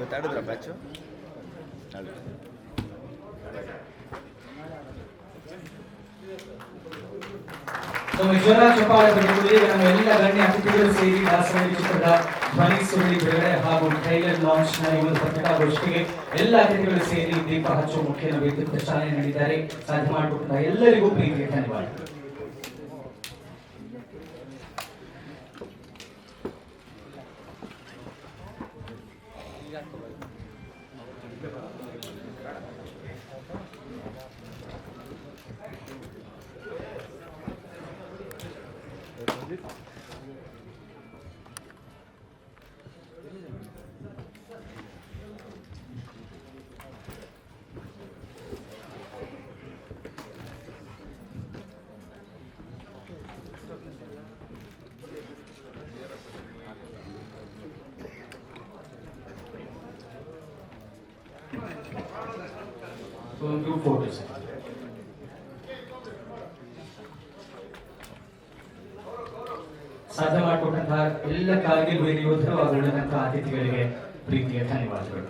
ಇವತ್ತು ಆಡಿದ್ರ ಬ್ಯಾಚು ಎಲ್ಲ ಗಣ್ಯ ಅತಿಥಿಗಳು ಸೇರಿ ದಾಸರಳ್ಳಿ ಚಿತ್ರದ ಧ್ವನಿ ಸುರುಳಿ ಬಿಡುಗಡೆ ಹಾಗೂ ಟ್ರೈಲರ್ ಲಾಂಚ್ನ ಒಂದು ಪತ್ರಿಕಾಗೋಷ್ಠಿಗೆ ಎಲ್ಲ ಅತಿಥಿಗಳು ಸೇರಿ ದೀಪ ಹಚ್ಚುವ ಮುಖ್ಯ ಚಾಲನೆ ನೀಡಿದ್ದಾರೆ. ಸಾಧ್ಯ ಮಾಡಿಕೊಟ್ಟ ಎಲ್ಲರಿಗೂ ಪ್ರೀತಿಯ ಧನ್ಯವಾದ ಒಂದು ಫೋಟೋಸ್ ಸಾಧ್ಯ ಮಾಡಿಕೊಟ್ಟಂತಹ ಎಲ್ಲ ಕಾರ್ಗಿಲ್ ವೀರ ಯೋಧರು ಅತಿಥಿಗಳಿಗೆ ಪ್ರೀತಿಯ ಧನ್ಯವಾದಗಳು.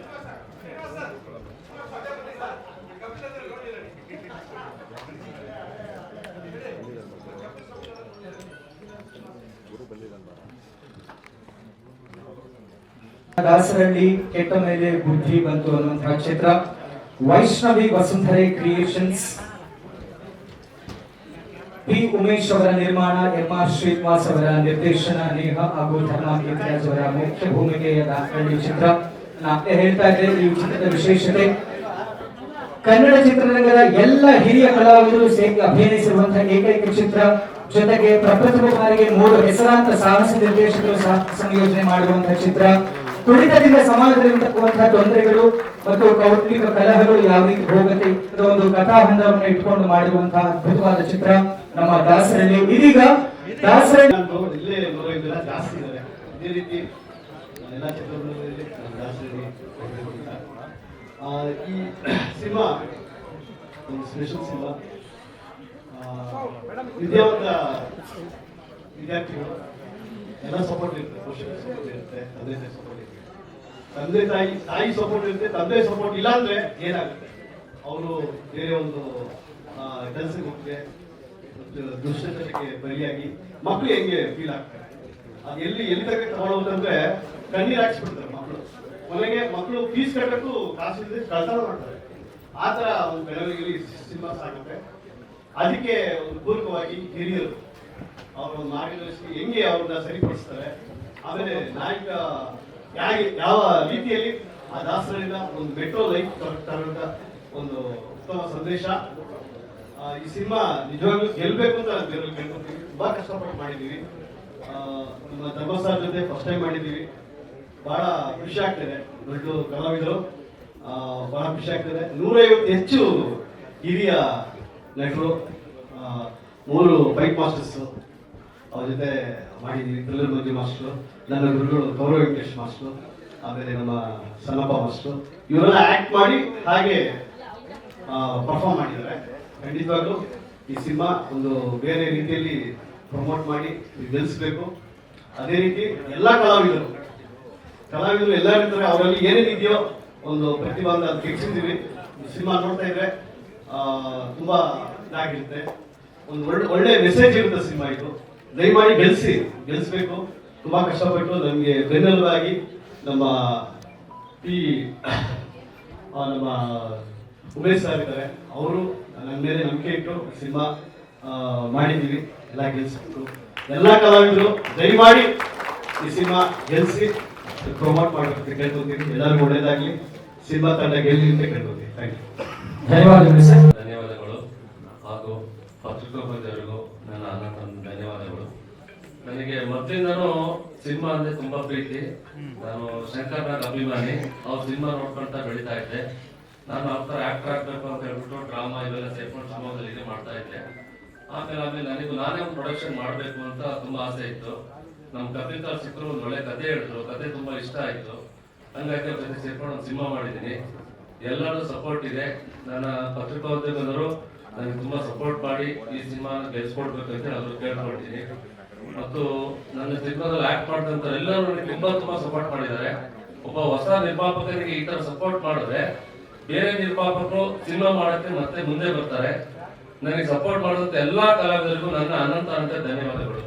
ದಾಸರಳ್ಳಿ ಕೆಟ್ಟ ಮೇಲೆ ಬಂತು ಅನ್ನುವಂತಹ ಚಿತ್ರ ವೈಷ್ಣವಿ ವಸುಂಧರೆ ಕ್ರಿಯೇಷನ್ಸ್ ಪಿ ಉಮೇಶ್ ಅವರ ನಿರ್ಮಾಣ, ಎಂ ಆರ್ ಶ್ರೀನಿವಾಸ್ ಅವರ ನಿರ್ದೇಶನ, ನೇಹ ಹಾಗೂ ಧರ್ಮ ಅವರ ಮುಖ್ಯ ಭೂಮಿಕೆಯ ದಾಖಲೆ ಚಿತ್ರ. ನಾನೇ ಹೇಳ್ತಾ ಇದ್ದೆ ಈ ಚಿತ್ರದ ವಿಶೇಷತೆ. ಕನ್ನಡ ಚಿತ್ರರಂಗದ ಎಲ್ಲ ಹಿರಿಯ ಕಲಾವಿದರು ಸೇರಿ ಅಭಿನಯಿಸಿರುವಂತಹ ಏಕೈಕ ಚಿತ್ರ. ಜೊತೆಗೆ ಪ್ರಪ್ರಥಮ ಬಾರಿಗೆ ಮೂರು ಹೆಸರಾಂತ ಸಾಹಸ ನಿರ್ದೇಶಕರು ಸಂಯೋಜನೆ ಮಾಡಿರುವಂತಹ ಚಿತ್ರ. ತುಳಿತದಿಂದ ಸಮಾಜದಲ್ಲಿರುವಂತಹ ತೊಂದರೆಗಳು ಮತ್ತು ಕೌಟುಂಬಿಕ ಕಲಹಗಳು ಯಾವ ರೀತಿ ಹೋಗುತ್ತೆ ಒಂದು ಕಥಾಬಂಧವನ್ನು ಇಟ್ಕೊಂಡು ಮಾಡಿರುವಂತಹ ಅದ್ಭುತವಾದ ಚಿತ್ರ ನಮ್ಮ ದಾಸರಲ್ಲಿ. ಇದೀಗ ದಾಸರಲ್ಲಿ ನಾನು ಇಲ್ಲೇ ಜಾಸ್ತಿ ಇದ್ದಾರೆ. ಇದೇ ರೀತಿ ಎಲ್ಲ ಚಿತ್ರಗಳಲ್ಲಿ ಆ, ಈ ಸಿನಿಮಾ ಒಂದು ಸ್ಪೆಷಲ್ ಸಿನಿಮಾ. ವಿದ್ಯಾವಂತ ವಿದ್ಯಾರ್ಥಿಗಳು ಎಲ್ಲ ಸಪೋರ್ಟ್ ಇರುತ್ತೆ ಸಪೋರ್ಟ್ ಇರುತ್ತೆ ಅದೇ ಸಪೋರ್ಟ್ ತಂದೆ ತಾಯಿ ತಾಯಿ ಸಪೋರ್ಟ್ ಇರುತ್ತೆ, ತಂದೆ ಸಪೋರ್ಟ್ ಇಲ್ಲ ಅಂದ್ರೆ ಏನಾಗುತ್ತೆ? ಅವರು ಬೇರೆ ಒಂದು ಕೆಲಸಕ್ಕೆ ಹೋಗ್ತಾರೆ ದುಶ್ಚಟಕ್ಕೆ ಬಲಿಯಾಗಿ ಮಕ್ಕಳು ಹೆಂಗೆ ಫೀಲ್ ಆಗ್ತಾರೆ? ಅದು ಎಲ್ಲಿ ಎಲ್ಲಿ ತನಕ ತಗೊಳ್ಳೋದಂದ್ರೆ ಕಣ್ಣೀರು ಹಾಕ್ಸ್ಬಿಡ್ತಾರೆ ಮಕ್ಕಳು ಕೊನೆಗೆ ಮಕ್ಕಳು ಫೀಸ್ ಕಟ್ಟಕ್ಕೂ ಕಾಸು ಇಲ್ಲದೆ ಕಳ್ತನ ಮಾಡ್ತಾರೆ. ಆ ತರ ಒಂದು ಬೆಳವಣಿಗೆಯಲ್ಲಿ ಸಿನಿಮಾ ಸಾಗುತ್ತೆ. ಅದಕ್ಕೆ ಒಂದು ಪೂರ್ವಕವಾಗಿ ಹಿರಿಯರು ಅವರ ಮಾರ್ಗದರ್ಶಿ ಹೆಂಗೆ ಅವ್ರನ್ನ ಸರಿಪಡಿಸ್ತಾರೆ. ಆಮೇಲೆ ನಾಯಕ ಹೇಗೆ ಯಾವ ರೀತಿಯಲ್ಲಿ ಆ ದಾಸರಿಂದ ಒಂದು ಮೆಟ್ರೋ ಲೈಫ್ ತರುವಂತ ಒಂದು ಉತ್ತಮ ಸಂದೇಶ. ಈ ಸಿನಿಮಾ ನಿಜವಾಗ್ಲೂ ಗೆಲ್ಬೇಕು ಅಂತ ಕೇಳ್ಕೊತೀವಿ ತುಂಬಾ ಕಷ್ಟಪಟ್ಟು ಮಾಡಿದೀವಿ ಆ, ನಮ್ಮ ಧರ್ಮಸ್ಥಳ ಜೊತೆ ಫಸ್ಟ್ ಟೈಮ್ ಮಾಡಿದೀವಿ ಬಹಳ ಖುಷಿ ಆಗ್ತದೆ. ದೊಡ್ಡ ಕಲಾವಿದರು. ಬಹಳ ಖುಷಿ ಆಗ್ತದೆ. ನೂರೈವತ್ತು ಹೆಚ್ಚು ಹಿರಿಯ ನಟರು ಮೂರು ಬೈಕ್ ಮಾಸ್ಟರ್ಸ್ ಅವ್ರ ಜೊತೆ ಮಾಡಿದ್ದೀವಿ ಮಧ್ಯ ಮಾಸ್ಟರ್, ನನ್ನ ಗುರುಗಳು, ಗೌರವ ವೆಂಕಟೇಶ್ ಮಾಸ್ಟರ್, ಆಮೇಲೆ ನಮ್ಮ ಸಣ್ಣಪ್ಪ ಮಾಸ್ಟರ್, ಇವರೆಲ್ಲ ಆಕ್ಟ್ ಮಾಡಿ ಹಾಗೆ ಪರ್ಫಾರ್ಮ್ ಮಾಡಿದ್ದಾರೆ. ಖಂಡಿತವಾಗ್ಲೂ ಈ ಸಿನಿಮಾ ಒಂದು ಬೇರೆ ರೀತಿಯಲ್ಲಿ ಪ್ರಮೋಟ್ ಮಾಡಿ ಗೆಲ್ಲಿಸ್ಬೇಕು ಅದೇ ರೀತಿ ಎಲ್ಲ ಕಲಾವಿದರು ಕಲಾವಿದರು ಎಲ್ಲ ಇರ್ತಾರೆ ಅವರಲ್ಲಿ ಏನೇನಿದೆಯೋ ಒಂದು ಪ್ರತಿಭಾ ಅಂತ ಕೆಚ್ಚಿದ್ದೀವಿ ಸಿನಿಮಾ ನೋಡ್ತಾ ಇದ್ರೆ ತುಂಬಾ ಇದಾಗಿರುತ್ತೆ. ಒಂದು ಒಳ್ಳೆ ಒಳ್ಳೆ ಮೆಸೇಜ್ ಇರುತ್ತೆ ಸಿನಿಮಾ ಇದು. ದಯಮಾಡಿ ಗೆಲ್ಸಿ. ಗೆಲ್ಸ್ಬೇಕು. ತುಂಬಾ ಕಷ್ಟಪಟ್ಟು ನಮಗೆ ಬೆನ್ನೆಲುಬಾಗಿ ನಮ್ಮ ಪಿ ನಮ್ಮ ಉಮೇಶ್ ಸರ್ ಇದ್ದಾರೆ. ಅವರು ನನ್ನ ಮೇಲೆ ನಂಬಿಕೆ ಇಟ್ಟು ಸಿನಿಮಾ ಮಾಡಿದ್ದೀವಿ. ಎಲ್ಲ ಗೆಲ್ಸ್ಬಿಟ್ಟು. ಎಲ್ಲ ಕಲಾವಿದರು ದಯಮಾಡಿ ಈ ಸಿನಿಮಾ ಗೆಲ್ಸಿ ಪ್ರಮೋಟ್ ಮಾಡಬೇಕು ಕೇಳ್ಕೊತೀನಿ ಎಲ್ಲರಿಗೂ ಒಳ್ಳೇದಾಗಲಿ. ಸಿನಿಮಾ ತಂಡ ಗೆಲ್ಲಿ ಅಂತ ಕೇಳ್ಕೊತೀನಿ ಥ್ಯಾಂಕ್ ಯು ಧನ್ಯವಾದಗಳು ಸರ್ ಧನ್ಯವಾದಗಳು. ಹಾಗೂ ಪತ್ರಿಕೋದ್ಯಮರಿಗೂ ನನ್ನ ಅನಂತ ಧನ್ಯವಾದಗಳು. ನನಗೆ ಮೊದಲಿಂದನೂ ಸಿನಿಮಾ ಅಂದ್ರೆ ತುಂಬಾ ಪ್ರೀತಿ. ನಾನು ಶಂಕರ್ ನಾಗ್ ಅಭಿಮಾನಿ. ಅವ್ರ ಸಿನಿಮಾ ನೋಡ್ಕೊಂತ ಬೆಳೀತಾ ಇದ್ದೆ. ನಾನು ಅವ್ರ ಆಕ್ಟರ್ ಆಗ್ಬೇಕು ಅಂತ ಹೇಳ್ಬಿಟ್ಟು ಡ್ರಾಮಾ ಇವೆಲ್ಲ ಸೇರ್ಕೊಂಡು ಸಮಾಜದಲ್ಲಿ ಇದೆ ಮಾಡ್ತಾ ಇದ್ದೆ. ಆಮೇಲೆ ಆಮೇಲೆ ನನಗೂ ನಾನೇ ಒಂದು ಪ್ರೊಡಕ್ಷನ್ ಮಾಡಬೇಕು ಅಂತ ತುಂಬಾ ಆಸೆ ಇತ್ತು. ನಮ್ಮ ಅವ್ರ ಸಿಕ್ಕರು ಒಂದು ಒಳ್ಳೆ ಕತೆ ಹೇಳಿದ್ರು. ಕತೆ ತುಂಬಾ ಇಷ್ಟ ಆಯ್ತು. ಹಂಗಾಗಿ ಅವ್ರ ಜೊತೆ ಸೇರ್ಕೊಂಡು ಒಂದು ಸಿನಿಮಾ ಮಾಡಿದ್ದೀನಿ. ಎಲ್ಲರೂ ಸಪೋರ್ಟ್ ಇದೆ. ನನ್ನ ಪತ್ರಿಕೋದ್ಯಮದವರು ನನಗೆ ತುಂಬಾ ಸಪೋರ್ಟ್ ಮಾಡಿ ಈ ಸಿನಿಮಾ ಗೆಲ್ಸ್ಕೊಡ್ಬೇಕಂತ ಅದ್ರ ಅವರು ಕೇಳ್ಕೊಳ್ತೀನಿ. ಮತ್ತು ನನ್ನ ಸಿನಿಮಾದಲ್ಲಿ ಆಕ್ಟ್ ಮಾಡಿದಂತ ಎಲ್ಲರೂ ನನಗೆ ತುಂಬಾ ತುಂಬಾ ಸಪೋರ್ಟ್ ಮಾಡಿದ್ದಾರೆ. ಒಬ್ಬ ಹೊಸ ನಿರ್ಮಾಪಕರಿಗೆ ಈ ತರ ಸಪೋರ್ಟ್ ಮಾಡಿದ್ರೆ ಬೇರೆ ನಿರ್ಮಾಪಕರು ಸಿನಿಮಾ ಮಾಡಕ್ಕೆ ಮತ್ತೆ ಮುಂದೆ ಬರ್ತಾರೆ. ನನಗೆ ಸಪೋರ್ಟ್ ಮಾಡಿದಂತ ಎಲ್ಲಾ ಕಲಾವಿದರಿಗೂ ನನ್ನ ಅನಂತ ಅಂತ ಧನ್ಯವಾದಗಳು.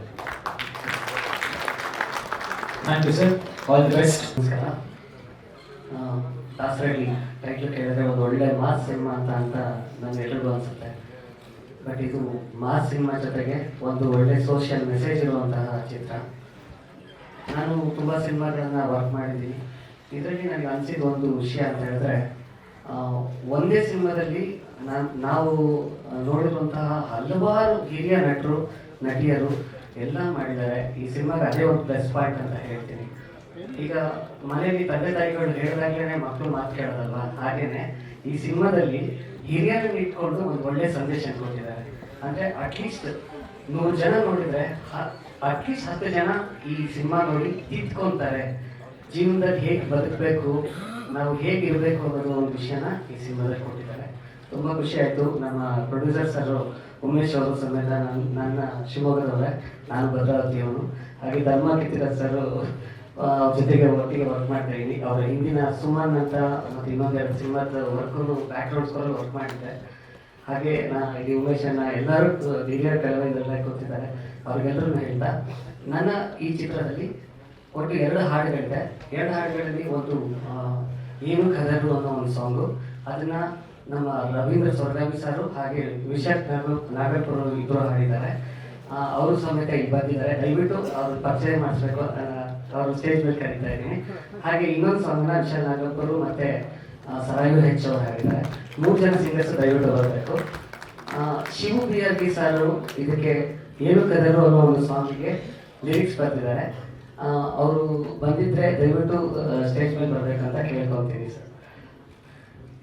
Thank you sir all the best ನಮಸ್ಕಾರ. ದಾಸರಳ್ಳಿ ಟೈಟ್ಲ್ ಕೇಳಿದ್ರೆ ಒಂದು ಒಳ್ಳೆ ಮಾಸ್ ಸಿನಿಮಾ ಅಂತ ಅಂತ ನಮ್ಗೆಲ್ರಿಗೂ ಅನಿಸುತ್ತೆ. ಬಟ್ ಇದು ಮಾಸ್ ಸಿನಿಮಾ ಜೊತೆಗೆ ಒಂದು ಒಳ್ಳೆ ಸೋಷಿಯಲ್ ಮೆಸೇಜ್ ಇರುವಂತಹ ಚಿತ್ರ. ನಾನು ತುಂಬ ಸಿನಿಮಾಗಳನ್ನ ವರ್ಕ್ ಮಾಡಿದ್ದೀನಿ. ಇದರಲ್ಲಿ ನನಗೆ ಅನಿಸಿದ ಒಂದು ವಿಷಯ ಅಂತ ಹೇಳಿದ್ರೆ ಒಂದೇ ಸಿನಿಮಾದಲ್ಲಿ ನಾವು ನೋಡಿರುವಂತಹ ಹಲವಾರು ಹಿರಿಯ ನಟರು, ನಟಿಯರು ಎಲ್ಲ ಮಾಡಿದ್ದಾರೆ. ಈ ಸಿನಿಮಾಗೆ ಅದೇ ಒಂದು ಪ್ಲಸ್ ಪಾಯಿಂಟ್ ಅಂತ ಹೇಳ್ತೀನಿ. ಈಗ ಮನೆಯಲ್ಲಿ ತಂದೆ ತಾಯಿಗಳು ಹೇಳಿದಾಗ್ಲೇನೆ ಮಕ್ಕಳು ಮಾತು ಕೇಳೋದಲ್ವ? ಹಾಗೇನೆ ಈ ಸಿನಿಮಾದಲ್ಲಿ ಹಿರಿಯರನ್ನು ಇಟ್ಕೊಂಡು ಒಂದು ಒಳ್ಳೆ ಸಂದೇಶ ಕೊಟ್ಟಿದ್ದಾರೆ. ಅಂದ್ರೆ ಅಟ್ಲೀಸ್ಟ್ ನೂರು ಜನ ನೋಡಿದ್ರೆ ಅಟ್ಲೀಸ್ಟ್ ಹತ್ತು ಜನ ಈ ಸಿನಿಮಾ ನೋಡಿ ತಿದ್ಕೊಂತಾರೆ. ಜೀವನದಲ್ಲಿ ಹೇಗೆ ಬದುಕಬೇಕು, ನಾವು ಹೇಗೆ ಇರಬೇಕು ಅನ್ನೋದು ಒಂದು ವಿಷಯನ ಈ ಸಿನಿಮಾದಲ್ಲಿ ಕೊಟ್ಟಿದ್ದಾರೆ. ತುಂಬ ಖುಷಿ ಆಯಿತು. ನಮ್ಮ ಪ್ರೊಡ್ಯೂಸರ್ ಸರ್ ಉಮೇಶ್ ಅವರು ಸಮೇತ ನನ್ನ ನನ್ನ ಶಿವಮೊಗ್ಗದವರೇ. ನಾನು ಭದ್ರಾವತಿಯವನು. ಹಾಗೆ ಧರ್ಮ ಕಿತ್ತಿರ ಸರ್ ಜೊತೆಗೆ ಒಟ್ಟಿಗೆ ವರ್ಕ್ ಮಾಡ್ತಾ ಇದ್ದೀನಿ ಅವರ ಹಿಂದಿನ ಸುಮನ್ ಅಂತ ಮತ್ತು ಇನ್ನೊಂದೆರಡು ಸಿನಿಮಾದ ವರ್ಕರು ಬ್ಯಾಕ್ಗ್ರೌಂಡ್ ಸ್ಕೋರ್ ವರ್ಕ್ ಮಾಡಿದ್ದೆ. ಹಾಗೆ ನಾ ಇಲ್ಲಿ ಉಮೇಶನ್ನ ಎಲ್ಲರೂ ಹಿರಿಯರ ಕಲಾವಿದರೆಲ್ಲ ಕೂತಿದ್ದಾರೆ. ಅವ್ರಿಗೆಲ್ಲರೂ ಹೇಳ್ತಾ, ನನ್ನ ಈ ಚಿತ್ರದಲ್ಲಿ ಒಟ್ಟು ಎರಡು ಹಾಡುಗಳಿದೆ. ಎರಡು ಹಾಡುಗಳಲ್ಲಿ ಒಂದು ಏನು ಕದರು ಅನ್ನೋ ಒಂದು ಸಾಂಗು ಅದನ್ನು ನಮ್ಮ ರವೀಂದ್ರ ಸ್ವರ್ಗಾಮಿ ಸಾರು ಹಾಗೆ ವಿಶಾಖ್ ನಾಗರ್ ನಾಗಪುರ ಇಬ್ಬರು ಹಾಡಿದ್ದಾರೆ. ಅವರು ಸಮೇತ ಇಲ್ಲಿ ಬಂದಿದ್ದಾರೆ ದಯವಿಟ್ಟು ಅವ್ರು ಪರಿಚಯ ಮಾಡಿಸ್ಬೇಕು. ಅವರು ಸ್ಟೇಜ್ ಮೇಲೆ ಕರೀತಾ ಇದ್ದೀನಿ. ಹಾಗೆ ಇನ್ನೊಂದು ಸಾಂಗ್ನ ವಿಶಾಲ್ ನಾಗಪುರು ಮತ್ತೆ ಸರಾಯು ಹೆಚ್ಚು ಅವರು ಹಾಡಿದ್ದಾರೆ ಮೂರು ಜನ ಸಿಂಗರ್ಸ್ ದಯವಿಟ್ಟು ಬರಬೇಕು. ಶಿವು ಬಿ ಆರ್ ಸಾರು ಇದಕ್ಕೆ ಏನು ಕದರು ಅನ್ನೋ ಒಂದು ಸಾಂಗಿಗೆ ಲಿರಿಕ್ಸ್ ಬರ್ತಿದ್ದಾರೆ ಅವರು ಬಂದಿದ್ರೆ ದಯವಿಟ್ಟು ಸ್ಟೇಜ್ ಮೇಲೆ ಬರಬೇಕಂತ ಕೇಳ್ಕೊತೀನಿ ಸರ್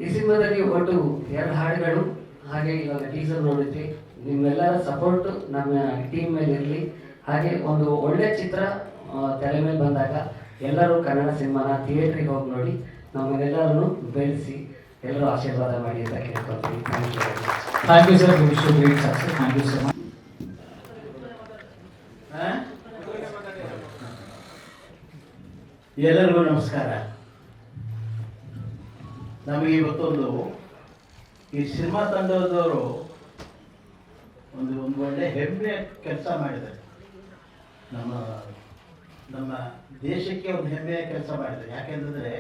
ಈ ಸಿನಿಮಾದಲ್ಲಿ ಒಟ್ಟು ಎರಡು ಹಾಡುಗಳು. ಹಾಗೆ ಇವಾಗ ಟೀಸರ್ ನೋಡಿದ್ವಿ. ನಿಮ್ಮೆಲ್ಲರ ಸಪೋರ್ಟ್ ನಮ್ಮ ಟೀಮ್ ಮೇಲೆ ಇರಲಿ ಹಾಗೆ ಒಂದು ಒಳ್ಳೆ ಚಿತ್ರ ತೆರೆ ಮೇಲೆ ಬಂದಾಗ ಎಲ್ಲರೂ ಕನ್ನಡ ಸಿನಿಮಾನ ಥಿಯೇಟ್ರಿಗೆ ಹೋಗಿ ನೋಡಿ ನಮ್ಮನ್ನೆಲ್ಲರನ್ನು ಬೆಳೆಸಿ ಎಲ್ಲರೂ ಆಶೀರ್ವಾದ ಮಾಡಿ ಅಂತ ಕೇಳ್ಕೊಳ್ತೀವಿ thank you thank you sir wish you great success thank you so much ಎಲ್ಲರಿಗೂ ನಮಸ್ಕಾರ. ನಮಗೆ ಇವತ್ತೊಂದು ಈ ಸಿನಿಮಾ ತಂಡದವರು ಒಂದು ಒಂದು ಒಳ್ಳೆ ಹೆಮ್ಮೆ ಕೆಲಸ ಮಾಡಿದ್ದಾರೆ. ನಮ್ಮ ನಮ್ಮ ದೇಶಕ್ಕೆ ಒಂದು ಹೆಮ್ಮೆಯ ಕೆಲಸ ಮಾಡಿದ್ದಾರೆ ಯಾಕೆಂದ್ರೆ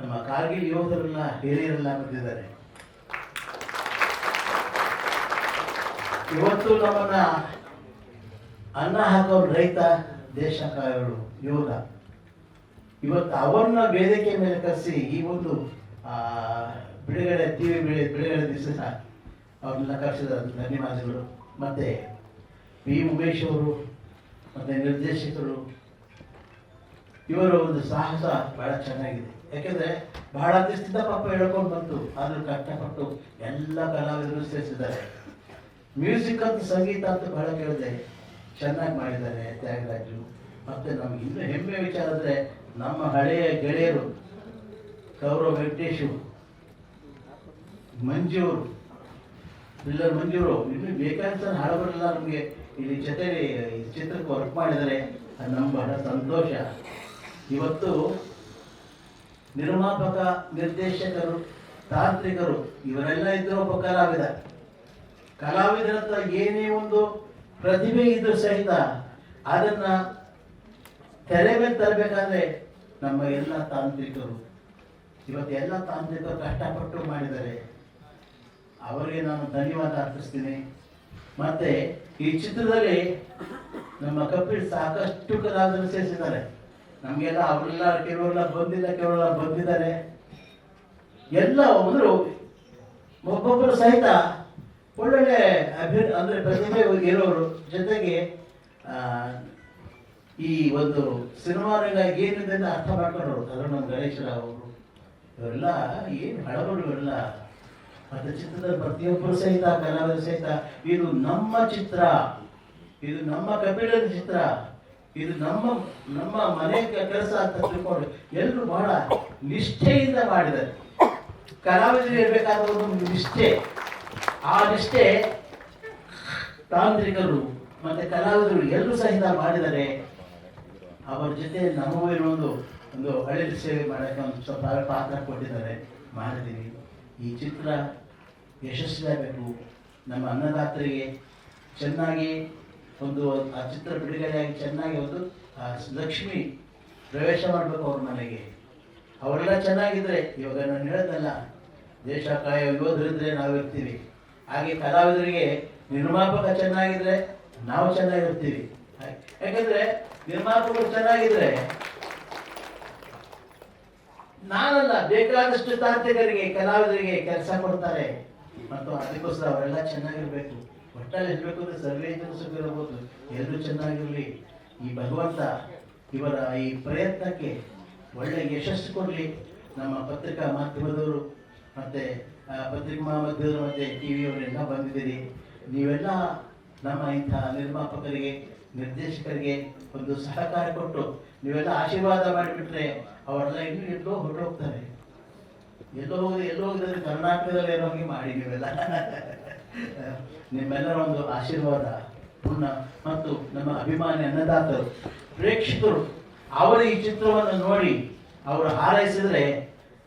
ನಮ್ಮ ಕಾರ್ಗಿಲ್ ಯೋಧರೆಲ್ಲ ಹಿರಿಯರೆಲ್ಲ ಬಂದಿದ್ದಾರೆ ಇವತ್ತು ನಮ್ಮನ್ನ ಅನ್ನ ಹಾಕೋ ರೈತ ದೇಶ ಕಾಯೋರು ಯೋಧ. ಇವತ್ತು ಅವ್ರನ್ನ ವೇದಿಕೆ ಮೇಲೆ ಕರೆಸಿ ಈ ಒಂದು ಬಿಡುಗಡೆ, ಟಿವಿ ಬೆಳೆ, ಬಿಡುಗಡೆ ದಿವಸ ಅವ್ರನ್ನ ಕರೆಸಿದ ಧನ್ಯವಾದಗಳು. ಮತ್ತೆ ಪಿ ಉಮೇಶ್ ಅವರು ಮತ್ತೆ ನಿರ್ದೇಶಕರು. ಇವರ ಒಂದು ಸಾಹಸ ಬಹಳ ಚೆನ್ನಾಗಿದೆ. ಯಾಕೆಂದರೆ ಬಹಳ ದಿವಸದಿಂದ ಪಾಪ ಹೇಳ್ಕೊಂಡು ಬಂತು, ಆದರೂ ಕಷ್ಟಪಟ್ಟು ಎಲ್ಲ ಕಲಾವಿದರು ಸೇರಿಸಿದ್ದಾರೆ. ಮ್ಯೂಸಿಕ್ ಅಂತ ಸಂಗೀತ ಅಂತ ಬಹಳ ಕೇಳಿದೆ ಚೆನ್ನಾಗಿ ಮಾಡಿದ್ದಾರೆ ತ್ಯಾಗರಾಜು. ಮತ್ತೆ ನಮ್ಗೆ ಇನ್ನೂ ಹೆಮ್ಮೆ ವಿಚಾರ ಅಂದ್ರೆ ನಮ್ಮ ಹಳೆಯ ಗೆಳೆಯರು ಗೌರವ್ ವೆಂಕಟೇಶು ಮಂಜೂರು ಇಲ್ಲ ಮಂಜೂರು ಇನ್ನು ಬೇಕಾದ ಹಳಬರೆಲ್ಲ ನಮಗೆ ಇಲ್ಲಿ ಜೊತೆ ಚಿತ್ರಕ್ಕೆ ವರ್ಕ್ ಮಾಡಿದರೆ ನಮ್ಮ ಬಹಳ ಸಂತೋಷ. ಇವತ್ತು ನಿರ್ಮಾಪಕ, ನಿರ್ದೇಶಕರು, ತಾಂತ್ರಿಕರು, ಇವರೆಲ್ಲ ಇದ್ದರೂ ಒಬ್ಬ ಕಲಾವಿದ. ಕಲಾವಿದರ ಹತ್ರ ಏನೇ ಒಂದು ಪ್ರತಿಭೆ ಇದ್ರೂ ಸಹಿತ ಅದನ್ನ ತೆರೆ ಮೇಲೆ ತರಬೇಕಾದ್ರೆ ನಮ್ಮ ಎಲ್ಲ ತಾಂತ್ರಿಕರು. ಇವತ್ತು ಎಲ್ಲ ತಾಂತ್ರಿಕರು ಕಷ್ಟಪಟ್ಟು ಮಾಡಿದ್ದಾರೆ. ಅವರಿಗೆ ನಾನು ಧನ್ಯವಾದ ಅರ್ಪಿಸ್ತೀನಿ. ಮತ್ತೆ ಈ ಚಿತ್ರದಲ್ಲಿ ನಮ್ಮ ಕಪಿಲ್ ಸಾಕಷ್ಟು ಕಲಾವಿದರು ಸೇರಿಸಿದ್ದಾರೆ. ನಮಗೆಲ್ಲ ಅವರೆಲ್ಲ ಕೆಲವರೆಲ್ಲ ಬಂದಿಲ್ಲ, ಕೆಲವರೆಲ್ಲ ಬಂದಿದ್ದಾರೆ. ಎಲ್ಲ ಒಬ್ಬರು ಒಬ್ಬೊಬ್ಬರು ಸಹಿತ ಒಳ್ಳೊಳ್ಳೆ ಅಭಿ, ಅಂದ್ರೆ ಪ್ರತಿಭೆ ಇರೋರು. ಜೊತೆಗೆ ಈ ಒಂದು ಸಿನಿಮಾ ರಂಗ ಏನಿದೆ ಅಂತ ಅರ್ಥ ಮಾಡ್ಕೊಂಡವರು. ಗಣೇಶ ರಾವ್ ಅವರು. ಇವರೆಲ್ಲ ಏನು ಇವರೆಲ್ಲ ಮತ್ತೆ ಚಿತ್ರದ ಪ್ರತಿಯೊಬ್ಬರು ಸಹಿತ ಕಲಾವಿದರು ಸಹಿತ, ಇದು ನಮ್ಮ ಚಿತ್ರ. ಇದು ನಮ್ಮ ಕಪಿಲರ ಚಿತ್ರ. ಇದು ನಮ್ಮ ನಮ್ಮ ಮನೆ ಕೆಲಸ ಅಂತ ತಿಳ್ಕೊಂಡು ಎಲ್ಲರೂ ಬಹಳ ನಿಷ್ಠೆಯಿಂದ ಮಾಡಿದ್ದಾರೆ. ಕಲಾವಿದರು ಇರಬೇಕಾದ ಒಂದು ನಿಷ್ಠೆ. ಆ ನಿಷ್ಠೆ ತಾಂತ್ರಿಕರು ಮತ್ತೆ ಕಲಾವಿದರು ಎಲ್ಲರೂ ಸಹಿತ ಮಾಡಿದ್ದಾರೆ ಅವರ ಜೊತೆ ನಮಗೂ ಒಂದು ಒಂದು ಹಳ್ಳಿ ಸೇವೆ ಮಾಡೋಕ್ಕೆ ಒಂದು ಸ್ವಲ್ಪ ಪಾತ್ರ ಕೊಟ್ಟಿದ್ದಾರೆ. ಮಾಡಿದ್ದೀವಿ ಈ ಚಿತ್ರ ಯಶಸ್ವಿಯಾಗಬೇಕು. ನಮ್ಮ ಅನ್ನದಾತರಿಗೆ ಚೆನ್ನಾಗಿ ಒಂದು ಆ ಚಿತ್ರ ಬಿಡುಗಡೆಯಾಗಿ ಚೆನ್ನಾಗಿ ಒಂದು, ಆ ಲಕ್ಷ್ಮಿ ಪ್ರವೇಶ ಮಾಡಬೇಕು ಅವ್ರ ಮನೆಗೆ. ಅವರೆಲ್ಲ ಚೆನ್ನಾಗಿದ್ರೆ, ಇವಾಗ ನಾನು ಹೇಳೋದಲ್ಲ, ದೇಶ ಕಾಯೋ ಯೋಧರಿದ್ರೆ ನಾವು ಇರ್ತೀವಿ ಹಾಗೆ ಕಲಾವಿದರಿಗೆ ನಿರ್ಮಾಪಕ ಚೆನ್ನಾಗಿದ್ರೆ ನಾವು ಚೆನ್ನಾಗಿರ್ತೀವಿ. ಯಾಕಂದ್ರೆ ನಿರ್ಮಾಪಕರು ಚೆನ್ನಾಗಿದ್ರೆ ನಾನಲ್ಲ, ಬೇಕಾದಷ್ಟು ತಾಂತ್ರಿಕರಿಗೆ, ಕಲಾವಿದರಿಗೆ ಕೆಲಸ ಕೊಡ್ತಾರೆ. ಮತ್ತು ಅದಕ್ಕೋಸ್ಕರ ಅವರೆಲ್ಲ ಚೆನ್ನಾಗಿರ್ಬೇಕು. ಒಟ್ಟಾರೆ ಹೇಳಬೇಕು ಅಂದ್ರೆ ಸರ್ವೇ ಸುಖಿರಬಹುದು ಎಲ್ಲರೂ ಚೆನ್ನಾಗಿರಲಿ. ಈ ಭಗವಂತ ಇವರ ಈ ಪ್ರಯತ್ನಕ್ಕೆ ಒಳ್ಳೆ ಯಶಸ್ಸು ಕೊಡಲಿ. ನಮ್ಮ ಪತ್ರಿಕಾ ಮಾಧ್ಯಮದವರು ಮತ್ತೆ ಪತ್ರಿಕಾ ಮಾಧ್ಯಮದವರು ಮತ್ತೆ ಟಿ ವಿಯವರೆಲ್ಲ ಬಂದಿದ್ದೀರಿ. ನೀವೆಲ್ಲ ನಮ್ಮ ಇಂಥ ನಿರ್ಮಾಪಕರಿಗೆ, ನಿರ್ದೇಶಕರಿಗೆ ಒಂದು ಸಹಕಾರ ಕೊಟ್ಟು ನೀವೆಲ್ಲ ಆಶೀರ್ವಾದ ಮಾಡಿಬಿಟ್ರೆ ಅವರೆಲ್ಲ ಇನ್ನೂ ಎಲ್ಲೋ ಹೊರಟೋಗ್ತಾರೆ. ಎಲ್ಲೋ ಎಲ್ಲೋ ಹೋಗಿದ್ರೆ ಕರ್ನಾಟಕದಲ್ಲಿ ಏನೋ ಹಾಗೆ ಮಾಡಿ ನೀವೆಲ್ಲ. ನಿಮ್ಮೆಲ್ಲರ ಒಂದು ಆಶೀರ್ವಾದ ಪುನಃ ಮತ್ತು ನಮ್ಮ ಅಭಿಮಾನಿ ಅನ್ನದಾತರು, ಪ್ರೇಕ್ಷಕರು, ಅವರ ಈ ಚಿತ್ರವನ್ನು ನೋಡಿ ಅವರು ಹಾರೈಸಿದ್ರೆ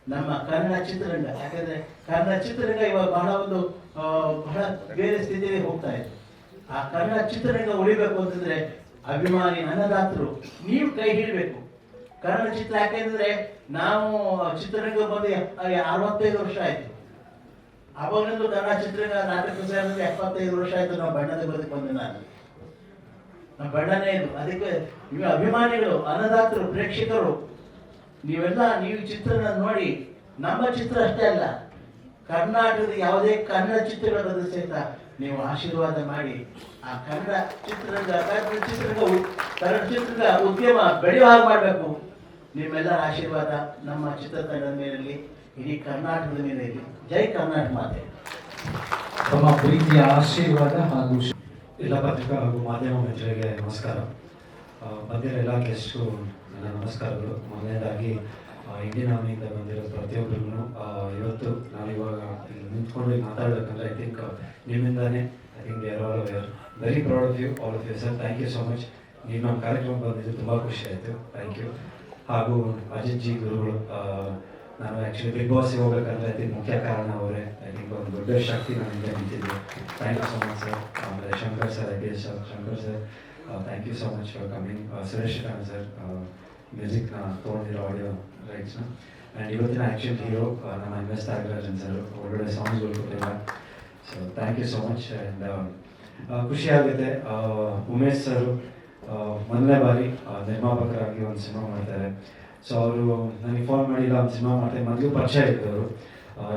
ನಮ್ಮ ಕನ್ನಡ ಚಿತ್ರರಂಗ, ಯಾಕಂದ್ರೆ ಕನ್ನಡ ಚಿತ್ರರಂಗ ಇವಾಗ ಬಹಳ ಒಂದು ಬಹಳ ಬೇರೆ ಸ್ಥಿತಿಯಲ್ಲಿ ಹೋಗ್ತಾ ಇದೆ. ಆ ಕನ್ನಡ ಚಿತ್ರರಂಗ ಉಳಿಬೇಕು ಅಂತಂದ್ರೆ ಅಭಿಮಾನಿ ಅನ್ನದಾತರು, ನೀವು ಕೈ ಹಿಡಬೇಕು. ಕನ್ನಡ ಚಿತ್ರ ಯಾಕೆಂದ್ರೆ ನಾವು ಚಿತ್ರರಂಗ ಬಂದು ಅರವತ್ತೈದು ವರ್ಷ ಆಯ್ತು. ಅವಾಗ ಕನ್ನಡ ಚಿತ್ರರಂಗ ನಾಟಕ ಸೇರಿದ್ರೆ ಎಪ್ಪತ್ತೈದು ವರ್ಷ ಆಯ್ತು ನಾವು ಬಣ್ಣದ ಬದುಕು ಬಂದು ನಾನು. ನಮ್ಮ ಬಣ್ಣನೇ ಇದು. ಅದಕ್ಕೆ ನೀವು ಅಭಿಮಾನಿಗಳು, ಅನ್ನದಾತರು, ಪ್ರೇಕ್ಷಕರು, ನೀವೆಲ್ಲ ನೀವು ಚಿತ್ರನ ನೋಡಿ, ನಮ್ಮ ಚಿತ್ರ ಅಷ್ಟೇ ಅಲ್ಲ, ಕರ್ನಾಟಕದ ಯಾವುದೇ ಕನ್ನಡ ಚಿತ್ರಗಳನ್ನು ಸಹಿತ ನೀವು ಆಶೀರ್ವಾದ ಮಾಡಿ ಆ ಕನ್ನಡ ಚಿತ್ರರಂಗ ಕನ್ನಡ ಚಿತ್ರರಂಗ ಕನ್ನಡ ಚಿತ್ರದ ಉದ್ಯಮ ಬೆಳೆಯುವ ಹಾಗೆ ಮಾಡಬೇಕು. ನಿಮ್ಮೆಲ್ಲರ ಆಶೀರ್ವಾದ ನಮ್ಮ ಚಿತ್ರತಂಡದ ಮೇಲಿರಲಿ, ಇಡೀ ಕರ್ನಾಟಕದ ಮೇಲೆ ಇರಲಿ ಜೈ ಕರ್ನಾಟಕ ಮಾತೆ. ತಮ್ಮ ಪ್ರೀತಿಯ ಆಶೀರ್ವಾದ ಹಾಗೂ ಎಲ್ಲ ಪತ್ರಿಕಾ ಹಾಗೂ ಮಾಧ್ಯಮ ಮಿತ್ರರಿಗೆ ನಮಸ್ಕಾರ. ಬಂದಿರೋ ಎಲ್ಲ ಗೆಸ್ಟ್ಗೂ ನನ್ನ ನಮಸ್ಕಾರಗಳು. ಮೊದಲನೇದಾಗಿ ಇಂಡಿಯನ್ ಆರ್ಮಿಯಿಂದ ಬಂದಿರೋ ಪ್ರತಿಯೊಬ್ಬರಿಗೂ ಇವತ್ತು ನಾವಿವಾಗ ಇಲ್ಲಿ ನಿಂತ್ಕೊಂಡು ಮಾತಾಡಬೇಕಂದ್ರೆ I think ನಿಮ್ಮಿಂದಾನೇ I think are all were very proud of you all of you sir thank you so much ನೀವು ನಮ್ಮ ಕಾರ್ಯಕ್ರಮ ಬಂದಿದ್ದು ತುಂಬ ಖುಷಿ ಆಯಿತು. ಥ್ಯಾಂಕ್ ಯು ಹಾಗೂ ಅಜಿತ್ ಜಿ ಗುರುಗಳು ನಾನು ಆ್ಯಕ್ಚುಲಿ ಬಿಗ್ ಬಾಸ್ಗೆ ಹೋಗ್ಬೇಕಂತ ಇದಕ್ಕೆ ಮುಖ್ಯ ಕಾರಣ ಅವರೇ. ಐ ಒಂದು ದೊಡ್ಡ ಶಕ್ತಿ ನನಗೆ ನಿಂತಿದ್ದೆ thank you so much sir ಆಮೇಲೆ Shankar sir I P S Shankar sir thank you so much for coming Suresh Khan sir ಮ್ಯೂಸಿಕ್ನ ತೊಗೊಂಡಿರೋ ಆಡಿಯೋ ರೈಟ್ಸ್ನ ಆ್ಯಂಡ್ ಇವತ್ತಿನ ಆ್ಯಕ್ಷನ್ ಹೀರೋ ನಮ್ಮ ಎಂ ಎಸ್ ತ್ಯಾಗರಾಜನ್ ಸರ್ ಒಳ್ಳೊಳ್ಳೆ ಸಾಂಗ್ಸ್ಗಳು ಕೊಟ್ಟಿಲ್ಲ so thank you so much and ಖುಷಿ ಆಗುತ್ತೆ. ಆ, ಉಮೇಶ್ ಸರ್ ಮೊದಲನೇ ಬಾರಿ ನಿರ್ಮಾಪಕರಾಗಿ ಒಂದು ಸಿನಿಮಾ ಮಾಡ್ತಾರೆ. ಸೊ ಅವರು ನನಗೆ ಫೋನ್ ಮಾಡಿಲ್ಲ, ಒಂದು ಸಿನಿಮಾ ಮಾಡ್ತಾರೆ ಮೊದಲು ಪರಿಚಯ ಇದ್ದವರು.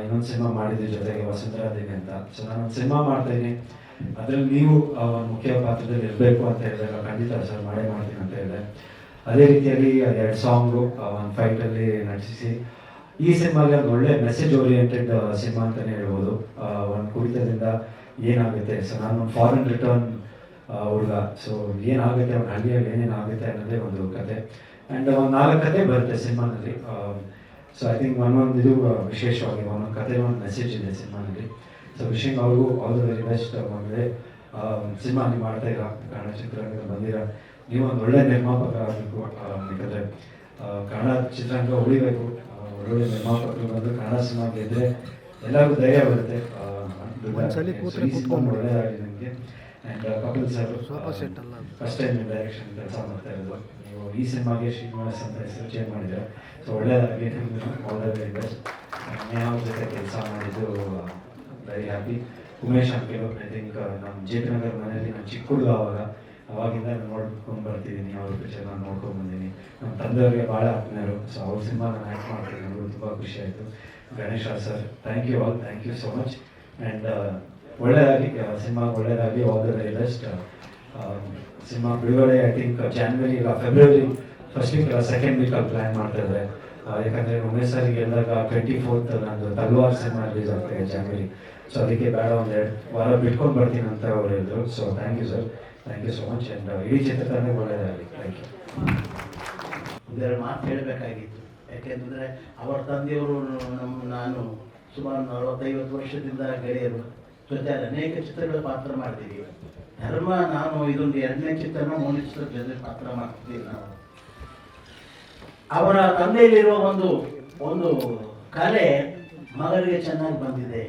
ಇನ್ನೊಂದು ಸಿನಿಮಾ ಮಾಡಿದ್ರು ಜೊತೆಗೆ ವಸುಂಧರಾ ದೇವಿ ಅಂತ. ಸೊ ನಾನು ಒಂದು ಸಿನಿಮಾ ಮಾಡ್ತಾ ಇದ್ದೀನಿ ಅದರಲ್ಲಿ ನೀವು ಮುಖ್ಯ ಪಾತ್ರದಲ್ಲಿ ಇರಬೇಕು ಅಂತ ಹೇಳಿದಾಗ ಖಂಡಿತ ಸರ್, ಮಾಡೇ ಮಾಡ್ತೀನಿ ಅಂತ ಹೇಳಿದೆ. ಅದೇ ರೀತಿಯಲ್ಲಿ ಎರಡು ಸಾಂಗು ಒಂದು ಫೈಟಲ್ಲಿ ನಟಿಸಿ. ಈ ಸಿನಿಮಾಗೆ ಒಂದು ಒಳ್ಳೆ ಮೆಸೇಜ್ ಓರಿಯೆಂಟೆಡ್ ಸಿನಿಮಾ ಅಂತಲೇ ಹೇಳ್ಬೋದು. ಒಂದು ಕುಡಿತದಿಂದ ಏನಾಗುತ್ತೆ? ಸೊ ನಾನು ಫಾರಿನ್ ರಿಟರ್ನ್ ಹುಡುಗ. ಸೊ ಏನಾಗುತ್ತೆ ಅವ್ನ ಹಳ್ಳಿಯಲ್ಲಿ ಏನೇನು ಆಗುತ್ತೆ ಅನ್ನೋದೇ ಒಂದು ಕತೆ. ಆ್ಯಂಡ್ ಒಂದು ನಾಲ್ಕು ಕತೆ ಬರುತ್ತೆ ಸಿನಿಮಾದಲ್ಲಿ. ಸೊ ಐ ಥಿಂಕ್ ಒಂದೊಂದು ಇದು ವಿಶೇಷವಾಗಿ ಒಂದೊಂದು ಕತೆ ಒಂದು ಮೆಸೇಜ್ ಇದೆ ಸಿನಿಮಾದಲ್ಲಿ. ಸೊ ವಿಶಿಂಗ್ ಅವ್ರಿಗೂ ಆಲ್ ದ ವೆರಿ ಬೆಸ್ಟ್ ಆಮೇಲೆ ಸಿನಿಮಾ ನೀವು ಮಾಡ್ತಾ ಇರ ಕನ್ನಡ ಚಿತ್ರರಂಗ ಬಂದಿರ ನೀವು ಒಂದು ಒಳ್ಳೆ ನಿರ್ಮಾಪಕ ಆಗಬೇಕು ಯಾಕಂದರೆ ಕನ್ನಡ ಚಿತ್ರರಂಗ ಉಳಿಬೇಕು. ಒಳ್ಳೆ ಒಳ್ಳೊಳ್ಳೆ ನಿರ್ಮಾಪಕರು ಬಂದು ಕನ್ನಡ ಸಿನಿಮಾ ಗೆದ್ದರೆ ಎಲ್ಲರಿಗೂ ಧೈರ್ಯ ಬರುತ್ತೆ. ಒಳ್ಳೆಯದಾಗಿದೆ ನಿಮಗೆ. And Kapil sir. First time direction ಕೆಲಸ ಮಾಡ್ತಾ ಇರೋದು ನೀವು ಈ ಸಿನಿಮಾಗೆ ಶ್ರೀನಿವಾಸ್ ಅಂತ ಹೆಸರು ಚೇಂಜ್ ಮಾಡಿದ್ರೆ? ಸೊ ಒಳ್ಳೆಯದಾಗಿ all the very best Neha ಅವ್ರ ಜೊತೆ ಕೆಲಸ ಮಾಡಿದ್ದು very happy Umesh uncle I think ನಮ್ಮ ಜೆ ಪಿ ನಗರ್ ಮನೆಯಲ್ಲಿ ನಾನು ಚಿಕ್ಕ ಹುಡುಗ ಅವಾಗ. ಅವಾಗಿಂದ ನೋಡ್ಕೊಂಡು ಬರ್ತಿದ್ದೀನಿ ಅವ್ರ ಪಿಕ್ಚರ್ ನಾನು ನೋಡ್ಕೊಂಡು ಬಂದೀನಿ ನಮ್ಮ ತಂದೆಯವರಿಗೆ ಭಾಳ ಆತ್ಮೀಯರು. ಸೊ ಅವ್ರ ಸಿನಿಮಾ ನಾನು ಆ್ಯಕ್ಟ್ ಮಾಡ್ತೀನಿ ನನಗೂ ತುಂಬ ಖುಷಿ ಆಯಿತು. Ganesha sir thank you all thank you so much and ಒಳ್ಳೆಯದಾಗಿ ಸಿನಿಮಾ ಒಳ್ಳೆಯದಾಗಿ ಆಲ್ ದ ವೆರಿ ಸಿನಿಮಾ ಬಿಡುಗಡೆ ಐ ಥಿಂಕ್ ಜಾನ್ವರಿ ಇಲ್ಲ ಫೆಬ್ರವರಿ ಫಸ್ಟ್ ವೀಕ್ ಇಲ್ಲ ಸೆಕೆಂಡ್ ವೀಕಲ್ಲಿ ಪ್ಲ್ಯಾನ್ ಮಾಡ್ತಾ ಇದ್ದಾರೆ. ಆ, ಯಾಕಂದ್ರೆ ಉಮೇಶ್ ಸರ್ಗೆ ಹೇಳಿದಾಗ ಟ್ವೆಂಟಿ ಫೋರ್ತ್ ನಂದು ತಲ್ವಾರ್ ಸಿನಿಮಾ ರಿಲೀಸ್ ಆಗ್ತದೆ ಜಾನ್ವರಿ ಸೊ ಅದಕ್ಕೆ ಬೇಡ ಒಂದು ಎರಡು ವಾರ ಬಿಟ್ಕೊಂಡು ಬರ್ತೀನಿ ಅಂತ ಅವ್ರು ಹೇಳಿದ್ರು. So thank you sir thank you so much and ಇಡೀ ಚಿತ್ರತಂಡ ಒಳ್ಳೆಯದಾಗಲಿ ಥ್ಯಾಂಕ್ ಯು ಒಂದೆರಡು ಮಾತು ಹೇಳಬೇಕಾಗಿತ್ತು. ಯಾಕೆಂತಂದರೆ ಅವರ ತಂದೆಯವರು ನಮ್ಮ ನಾನು ಸುಮಾರು ನಲವತ್ತೈವತ್ತು ವರ್ಷದಿಂದ ಗೆಳೆಯರು. ಜೊತೆ ಅನೇಕ ಚಿತ್ರಗಳ ಪಾತ್ರ ಮಾಡಿದ್ದೀವಿ ಧರ್ಮ, ನಾನು ಇದೊಂದು ಎರಡನೇ ಚಿತ್ರನ ಮೂರನೇ ಚಿತ್ರ ಜೊತೆ ಪಾತ್ರ ಮಾಡ್ತಿದ್ದೀವಿ ನಾವು. ಅವರ ತಂದೆಯಲ್ಲಿರುವ ಒಂದು ಒಂದು ಕಲೆ ಮಗಳಿಗೆ ಚೆನ್ನಾಗಿ ಬಂದಿದೆ.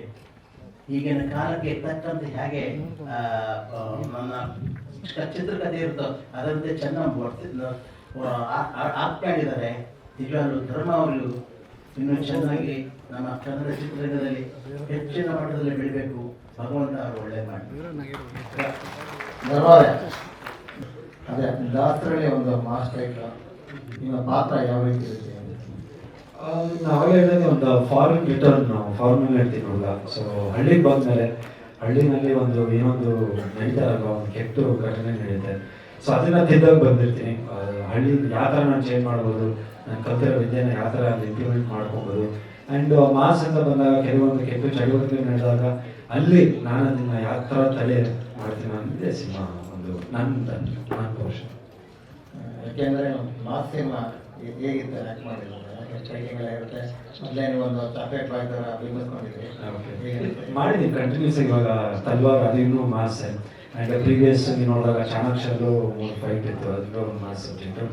ಈಗಿನ ಕಾಲಕ್ಕೆ ತಕ್ಕಂತೆ ಹೇಗೆ ನನ್ನ ಚಿತ್ರಕಥೆ ಇರುತ್ತೋ ಅದರಂತೆ ಚೆನ್ನಾಗಿ ಬರ್ತಿದ್ದ ಇದ್ದಾರೆ ನಿಜವಾಗ್ಲೂ ಧರ್ಮ ಅವರು ಇನ್ನೂ ಚೆನ್ನಾಗಿ ನಮ್ಮ ಕನ್ನಡ ಚಿತ್ರರಂಗದಲ್ಲಿ ಹೆಚ್ಚಿನ ಮಟ್ಟದಲ್ಲಿ ಬೆಳಿಬೇಕು ಭಗವಂತ ಅವರು ಒಳ್ಳೆ ಮಾಡಿ. ಧನ್ಯವಾದ ಅದೇ ದಾಸರಲ್ಲಿ ಒಂದು ಮಾಸ್ಟರ್ ನಿಮ್ಮ ಪಾತ್ರ ಯಾವ ರೀತಿ ಇರುತ್ತೆ? ನಾವೇ ಹೇಳಿದ್ರೆ ಒಂದು ಫಾರಿನ್ ರಿಟರ್ನ್ ನಾವು ಹೇಳ್ತೀವಿ ನೋಡಲ್ಲ ಸೊ ಹಳ್ಳಿಗೆ ಬಂದ್ಮೇಲೆ, ಹಳ್ಳಿನಲ್ಲಿ ಒಂದು, ಏನೊಂದು ನಡೀತಾರಲ್ಲ ಒಂದು ಕೆಟ್ಟ ಘಟನೆ ನಡೆಯುತ್ತೆ ಸೊ ಅದನ್ನ ತಿದ್ದಾಗ ಬಂದಿರ್ತೀನಿ. ಹಳ್ಳಿ, ಯಾವ ಥರ ನಾನು ಚೇಂಜ್ ಮಾಡ್ಬೋದು? ನಾನು ಕಲ್ತಿರೋ ವಿದ್ಯೆನ ಯಾವ ಥರ ಇಂಪ್ಲಿಮೆಂಟ್ ಮಾಡ್ಕೊಬೋದು? ಆ್ಯಂಡ್ ಮಾಸ್ ಅಂತ ಬಂದಾಗ ಕೆಲವೊಂದು ಕೆಟ್ಟು ಚಟುವಟಿಕೆ ನಡೆದಾಗ ಅಲ್ಲಿ ನಾನು ಅದನ್ನ ಯಾವ ಥರ ತಲೆ ಮಾಡ್ತೀನಿ ಅನ್ನೋದೇ ಸಿನಿಮಾ ಒಂದು ನನ್ನ ನನ್ನ ಪೋರ್ಷನ್ ಯಾಕೆಂದ್ರೆ ಮಾಸ್ ಸಿನಿಮಾ ಹೇಗಿತ್ತು ಆ್ಯಕ್ಟ್ ಮಾಡಿಲ್ಲ. ಎಲ್ಲ ಇರುತ್ತೆ ಮೊದಲೇ ನೀವು ಒಂದು ಚಾಕ್ಲೇಟ್ ಬಾಯ್ ಥರ ಬಿಂಬಿಸ್ಕೊಂಡಿದ್ರಿ. ಮಾಡಿದ್ದೀನಿ ಕಂಟಿನ್ಯೂಸ್ ಇವಾಗ ತಲ್ವಾರ್ ಅದು ಇನ್ನೂ ಮಾಸ್. ಆ್ಯಂಡ್ ಪ್ರೀವಿಯಸ್ ನೋಡಿದಾಗ ಚಾಣಾಕ್ಷರಲ್ಲೂ ಮೂರು ಫೈಟ್ ಇತ್ತು ಅದು ಒಂದು ಮಾಸ್ ಸಬ್ಜೆಕ್ಟು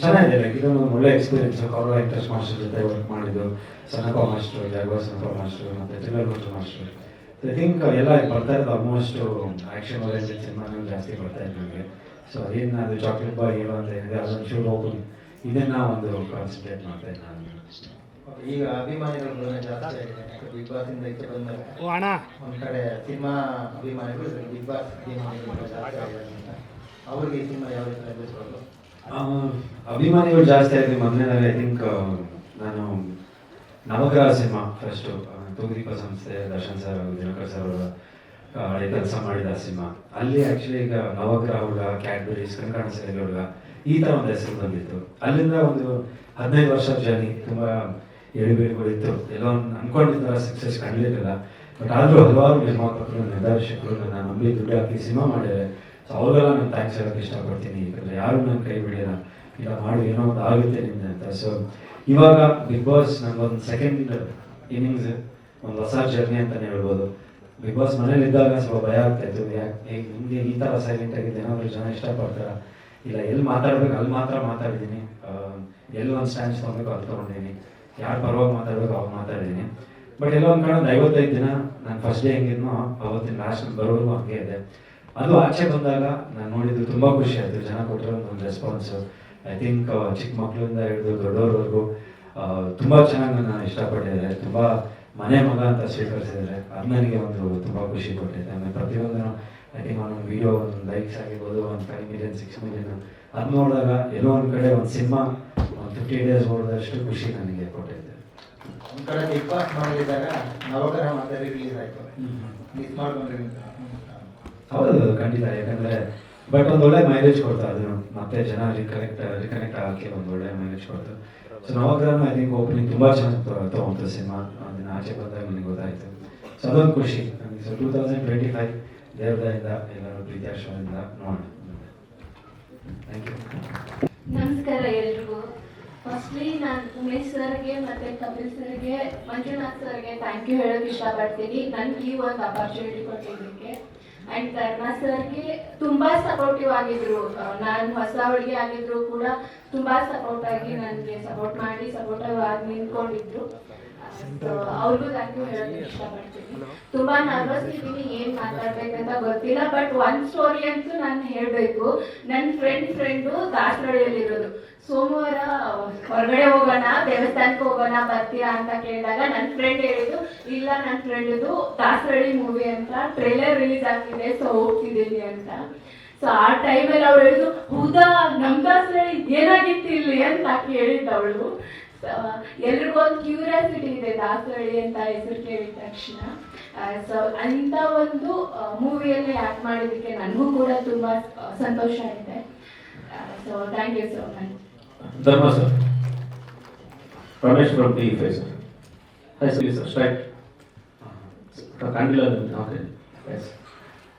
ಚೆನ್ನಾಗಿದೆ ಲೈಕ್ ಇದೊಂದು ಒಳ್ಳೆ ಎಕ್ಸ್ಪೀರಿಯನ್ಸ್ ಕೌರವ ಇಂಟ್ರೆಸ್ಟ್ ಮಾಸ್ಟರ್ ಜೊತೆ ವರ್ಕ್ ಮಾಡಿದ್ದು ಸನಕ ಮಾಸ್ಟರ್ ಜಾಗೋ ಸನಕ ಮಾಸ್ಟರ್ ಮತ್ತು ಭಟ್ರು ಮಾಸ್ಟರ್. ಐ ಥಿಂಕ್ ಎಲ್ಲ ಬರ್ತಾ ಇರೋದು ಆಲ್ಮೋಸ್ಟ್ ಆ್ಯಕ್ಷನ್ ಓರಿಯೆಂಟೆಡ್ ಸಿನಿಮಾಗಳು ಜಾಸ್ತಿ ಬರ್ತಾ ಇದೆ ನನಗೆ ಸೊ ಅದೇನು ಅದು ಚಾಕ್ಲೇಟ್ ಬಾಯ್ ಹೇಳೋ ಅಂತ ಇದೆ ಅದೊಂದು ಶೂಟ್ ಹೋಗ್ಬೋದು ಇದನ್ನ ಒಂದು ಕಾನ್ಸಂಟ್ರೇಟ್ ಮಾಡ್ತಾ ಇದ್ದೆ ನಾನು. ಈಗ ಅಭಿಮಾನಿಗಳು ಜಾಸ್ತಿ ಆಗಿದೆ. ಬಿಗ್ ಬಾಸ್ ಇಂದ ಈಚೆ ಅಣ್ಣ. ಒಂದ್ ಕಡೆ ಸಿನಿಮಾ ಅಭಿಮಾನಿಗಳು ಬಿಗ್ ಬಾಸ್ ಅಭಿಮಾನಿಗಳು ಜಾಸ್ತಿ ಅಂತ. ಅವ್ರಿಗೆ ಈ ಸಿನಿಮಾ ಯಾವ ರೀತಿ ಅಭಿಮಾನಿಗಳು ಜಾಸ್ತಿ ಆಗಿದೆ ಮೊದಲನೇದಾಗಿ ಐ ಥಿಂಕ್ ನಾನು ನವಗ್ರಹ ಸಿನಿಮಾ ಫಸ್ಟು ತೂಗುದೀಪ ಸಂಸ್ಥೆ, ದರ್ಶನ್ ಸರ್ ದಿನಕರ್ ಸರ್ ಅವರ ಹಳೆ ಕೆಲಸ ಮಾಡಿದ ಸಿನಿಮಾ ಅಲ್ಲಿ ಆ್ಯಕ್ಚುಲಿ ಈಗ ನವಗ್ರಹ ಹುಡುಗ ಕ್ಯಾಡ್ಬರೀಸ್ ಕಂಕಣ ಸೇರಿ ಹುಡುಗ, ಈ ಥರ ಒಂದು ಹೆಸರು ಬಂದಿತ್ತು. ಅಲ್ಲಿಂದ ಒಂದು ಹದಿನೈದು ವರ್ಷ ಜರ್ನಿ ತುಂಬ ಎಳಿಬೇಡಿಗಳಿತ್ತು ಎಲ್ಲೋ ಒಂದು ಅನ್ಕೊಂಡಿದ್ದ ಥರ ಸಕ್ಸಸ್ ಕಾಣಲಿಕ್ಕಿಲ್ಲ. ಬಟ್ ಆದರೂ ಹಲವಾರು ನಿರ್ಮಾಪಕರು, ನಿರ್ದೇಶಕರು ನನ್ನ ನಂಬಿ ದುಡ್ಡು ಹಾಕಿ ಸಿನಿಮಾ ಮಾಡಿದ್ದಾರೆ. ಸೊ ಅವ್ರಿಗೆಲ್ಲ ನಾನು ಥ್ಯಾಂಕ್ಸ್ ಹೇಳೋಕ್ಕೆ ಇಷ್ಟಪಡ್ತೀನಿ. ಯಾಕಂದರೆ ಯಾರು ನನ್ನ ಕೈ ಬಿಡಿಲ್ಲ. ಇಲ್ಲ ಮಾಡು, ಏನೋ ಒಂದು ಆಗುತ್ತೆ ನಿಂದ ಅಂತ. ಸೊ ಇವಾಗ ಬಿಗ್ ಬಾಸ್ ನಂಗೊಂದು ಸೆಕೆಂಡ್ ಇನ್ನಿಂಗ್ಸ್ ಒಂದು ಹೊಸ ಜರ್ನಿ ಅಂತಲೇ ಹೇಳ್ಬೋದು. ಬಿಗ್ ಬಾಸ್ ಮನೇಲಿ ಇದ್ದಾಗ ಸ್ವಲ್ಪ ಭಯ ಆಗ್ತಾಯಿತ್ತು ಯಾಕೆ ಹೇಗೆ ನಿಮಗೆ ಈ ಥರ ಸೈಲೆಂಟ್ ಆಗಿದೆ ಏನಾದರೂ ಜನ ಇಷ್ಟಪಡ್ತಾರ? ಇಲ್ಲ, ಎಲ್ಲಿ ಮಾತಾಡ್ಬೇಕು? ಅಲ್ಲಿ ಮಾತ್ರ ಮಾತಾಡಿದ್ದೀನಿ. ಎಲ್ಲಿ ಒಂದು ಸ್ಟ್ಯಾಂಡ್ಸ್ ತೊಗೊಬೇಕು, ಅಲ್ಲಿ ತೊಗೊಂಡಿದ್ದೀನಿ. ಯಾರು ಪರವಾಗಿ ಮಾತಾಡಬೇಕು, ಅವಾಗ ಮಾತಾಡಿದ್ದೀನಿ. ಬಟ್ ಎಲ್ಲ ಒಂದು ಕಡೆ ಒಂದು ಐವತ್ತೈದು ದಿನ, ನಾನು ಫಸ್ಟ್ ಡೇ ಹೆಂಗಿದ್ನೋ, ಅವತ್ತಿನ ಲಾಸ್ಟ್ ಬರೋವರೆಗೂ ಹಂಗೆ ಇದೆ. ಅದು ಆಚೆ ಬಂದಾಗ ನಾನು ನೋಡಿದ್ದು ತುಂಬ ಖುಷಿ ಆಯಿತು. ಜನ ಕೊಟ್ಟಿರೋ ಒಂದು ರೆಸ್ಪಾನ್ಸು ಐ ಥಿಂಕ್ ಚಿಕ್ಕ ಮಕ್ಕಳಿಂದ ಹಿಡಿದು ದೊಡ್ಡವರವರೆಗೂ ತುಂಬ ಚೆನ್ನಾಗಿ ನಾನು ಇಷ್ಟಪಟ್ಟಿದ್ದಾರೆ. ತುಂಬ ಮನೆ ಮಗ ಅಂತ ಸ್ವೀಕರಿಸಿದ್ದಾರೆ. ಅದು ನನಗೆ ಒಂದು ತುಂಬ ಖುಷಿ ಕೊಟ್ಟಿದೆ. ಆಮೇಲೆ ಪ್ರತಿಯೊಂದನ್ನು ಐ ಥಿಂಕ್ ಒಂದೊಂದು ವಿಡಿಯೋ ಒಂದು ಲೈಕ್ಸ್ ಆಗಿರ್ಬೋದು ಒಂದು ಫೈವ್ ಮಿಲಿಯನ್ ಸಿಕ್ಸ್ ಮಿಲಿಯನ್ ಅದು ನೋಡಿದಾಗ ಎಲ್ಲೋ ಒಂದು ಕಡೆ ಒಂದು ಸಿನಿಮಾ ಒಂದು ಫಿಫ್ಟಿ ಡೇಸ್ ನೋಡಿದಷ್ಟು ಖುಷಿ ನನಗೆ ಕೊಟ್ಟಿದ್ದೆ ಒಂದು ಕಡೆ ಬಿಗ್ ಬಾಸ್ ಮಾಡಲಿದ್ದಾಗ ನವಗ್ರಹ ಮತ್ತೆ ರಿಲೀಸ್ ಆಯಿತು ಮಿಸ್ ಮಾಡ್ಕೊಂಡ್ರಿ. ಹೌದು, ಖಂಡಿತ, ಯಾಕಂದ್ರೆ ಬಟ್ ಒಂದು ಒಳ್ಳೆ ಮೈಲೇಜ್ ಕೊಡ್ತಾ ಅದು ಮತ್ತೆ ಜನ ರಿಕನೆಕ್ಟ್ ರಿಕನೆಕ್ಟ್ ಆಗಕ್ಕೆ ಒಂದು ಒಳ್ಳೆ ಮೈಲೇಜ್ ಕೊಡ್ತು. ಸೊ ನವಗ್ರಹ ಐ ಥಿಂಕ್ ಓಪನಿಂಗ್ ತುಂಬ ಚೆನ್ನಾಗಿ ತೊಗೊಂತು ಸಿನಿಮಾ. ಅದನ್ನ ಆಚೆ ಬಂದಾಗ ನನಗೆ ಗೊತ್ತಾಯ್ತು. ಸೊ ಅದೊಂದು ಖುಷಿ. ನನಗೆ so two thousand twenty five ದೇವದಾಯಿಂದ ಎಲ್ಲರೂ ಪ್ರೀತಿಯಾಶ್ರಮದಿಂದ ನೋಡೋಣ. ಥ್ಯಾಂಕ್ ಯು ನಮಸ್ಕಾರ ಎಲ್ರಿಗೂ. ಫಸ್ಟ್ಲಿ ನಾನು ಉಮೇಶ್ ಸರ್ಗೆ ಮತ್ತೆ ಕಪಿಲ್ ಸರ್ಗೆ, ಮಂಜುನಾಥ್ ಸರ್ಗೆ ಥ್ಯಾಂಕ್ ಯು ಹೇಳೋಕೆ ಇಷ್ಟಪಡ್ತೀನಿ. ನನ್ಗೆ ಈ ಒಂದು ಅಪರ್ಚುನಿಟಿ ಕೊಟ್ಟಿದ್ದಕ್ಕೆ. ಆ್ಯಂಡ್ ಧರ್ಮ ಸರ್ಗೆ ತುಂಬಾ ಸಪೋರ್ಟಿವ್ ಆಗಿದ್ರು. ನಾನು ಹೊಸ ಹುಡುಗಿ ಆಗಿದ್ರು ಕೂಡ ತುಂಬಾ ಸಪೋರ್ಟ್ ಆಗಿ ನನಗೆ ಸಪೋರ್ಟ್ ಮಾಡಿ ಸಪೋರ್ಟಿವ್ ಆಗಿ ನಿಂತ್ಕೊಂಡಿದ್ರು. ಅವ್ರಿಗೂ ಥ್ಯಾಂಕ್ ಯು ಹೇಳೋಕೆ ಇಷ್ಟಪಡ್ತೀನಿ. ತುಂಬಾ ನರ್ವಸ್ ಇದ್ದೀನಿ ಏನ್ ಮಾತಾಡ್ಬೇಕಂತ ಗೊತ್ತಿಲ್ಲ ಬಟ್ ಒನ್ ಸ್ಟೋರಿ ಅಂತೂ ನಾನು ಹೇಳ್ಬೇಕು. ನನ್ನ ಫ್ರೆಂಡ್ ಫ್ರೆಂಡು ದಾಸರಳ್ಳಿಯಲ್ಲಿರೋದು. ಸೋಮವಾರ ಹೊರಗಡೆ ಹೋಗೋಣ ದೇವಸ್ಥಾನಕ್ಕೆ ಹೋಗೋಣ ಬರ್ತೀಯಾ ಅಂತ ಕೇಳಿದಾಗ ನನ್ನ ಫ್ರೆಂಡ್ ಹೇಳಿದ್ದು ಇಲ್ಲ ನನ್ನ ಫ್ರೆಂಡ್ದು ದಾಸರಳ್ಳಿ ಮೂವಿ ಅಂತ ಟ್ರೇಲರ್ ರಿಲೀಸ್ ಆಗ್ತಿದೆ ಸೊ ಹೋಗ್ತಿದ್ದೀನಿ ಅಂತ. ಸೊ ಆ ಟೈಮಲ್ಲಿ ಅವ್ರು ಹೇಳಿದ್ರು ಹೌದಾ ನಮ್ದಾಸ್ ಹೇಳಿ ಏನಾಗಿತ್ತು ಇಲ್ಲಿ? ಅಂತ ಹೇಳಿದ್ದ ಅವಳು ಎಲ್ರಿಗೂ ಒಂದು ಕ್ಯೂರಿಯಾಸಿಟಿ ಇದೆ ದಾಸರಳ್ಳಿ ಅಂತ ಹೆಸರು ಕೇಳಿದ ತಕ್ಷಣ. ಸೊ ಅಂತ ಒಂದು ಮೂವಿಯಲ್ಲಿ ಆ್ಯಕ್ಟ್ ಮಾಡಿದ್ದಕ್ಕೆ ನನಗೂ ಕೂಡ ತುಂಬ ಸಂತೋಷ ಇದೆ. So thank you so much Dharma sir. Ramesh from T sir hi sir sir straight ಕಾಣಿಲ್ಲ okay yes